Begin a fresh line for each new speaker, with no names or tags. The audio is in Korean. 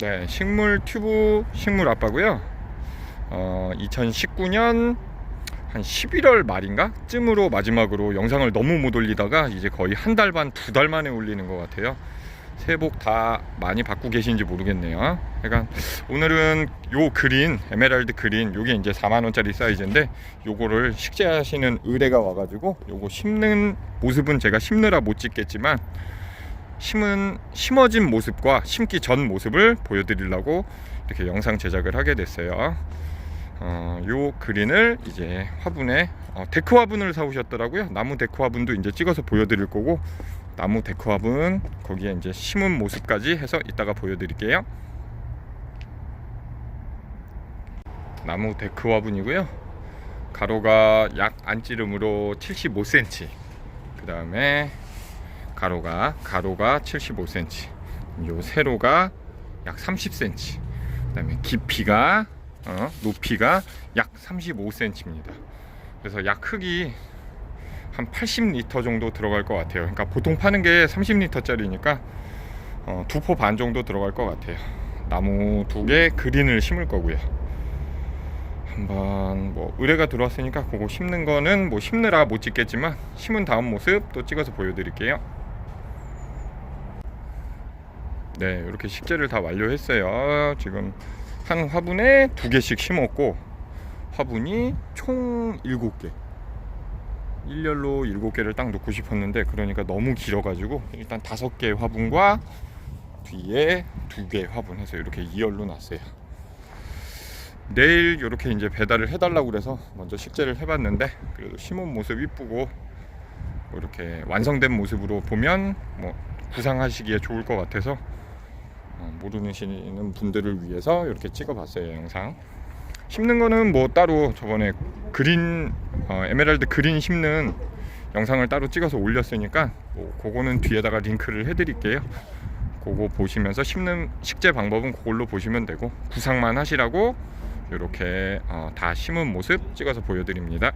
네, 식물 튜브 식물 아빠고요. 어, 2019년 한 11월 말인가 쯤으로 마지막으로 영상을 너무 못 올리다가 이제 거의 한 달 반, 두 달 만에 올리는 것 같아요. 새해 복 다 많이 받고 계신지 모르겠네요. 그러니까 오늘은 요 그린, 에메랄드 그린, 요게 이제 4만 원짜리 사이즈인데 요거를 식재하시는 의뢰가 와가지고 요거 심는 모습은 제가 심느라 못 찍겠지만 심은 심어진 모습과 심기 전 모습을 보여드리려고 이렇게 영상 제작을 하게 됐어요. 어, 요 그린을 이제 화분에 어, 데크 화분을 사오셨더라고요. 나무 데크 화분도 이제 찍어서 보여드릴 거고 나무 데크 화분 거기에 이제 심은 모습까지 해서 이따가 보여드릴게요. 나무 데크 화분이고요. 가로가 약 안찌름으로 75cm. 그 다음에 가로가 가로가 75cm. 요 세로가 약 30cm. 그 다음에 깊이가 어, 높이가 약 35cm입니다. 그래서 약 크기 한 80리터 정도 들어갈 것 같아요. 그러니까 보통 파는 게 30리터 짜리니까 어, 두포 반 정도 들어갈 것 같아요. 나무 두 개 그린을 심을 거고요. 한번 뭐 의뢰가 들어왔으니까 그거 심는 거는 뭐 심느라 못 찍겠지만 심은 다음 모습 또 찍어서 보여드릴게요. 네, 이렇게 식재를 다 완료했어요. 지금 한 화분에 두 개씩 심었고 화분이 총 7개. 일렬로 7개를 딱 놓고 싶었는데 그러니까 너무 길어가지고 일단 다섯 개 화분과 뒤에 두개 화분 해서 이렇게 2열로 놨어요. 내일 이렇게 이제 배달을 해달라고 그래서 먼저 식재를 해봤는데 그래도 심은 모습 이쁘고 뭐 이렇게 완성된 모습으로 보면 뭐 구상하시기에 좋을 것 같아서 어, 모르시는 분들을 위해서 이렇게 찍어봤어요 영상. 심는 거는 뭐 따로 저번에 그린 어, 에메랄드 그린 심는 영상을 따로 찍어서 올렸으니까 뭐 그거는 뒤에다가 링크를 해드릴게요. 그거 보시면서 심는 식재 방법은 그걸로 보시면 되고 구상만 하시라고 이렇게 어, 다 심은 모습 찍어서 보여드립니다.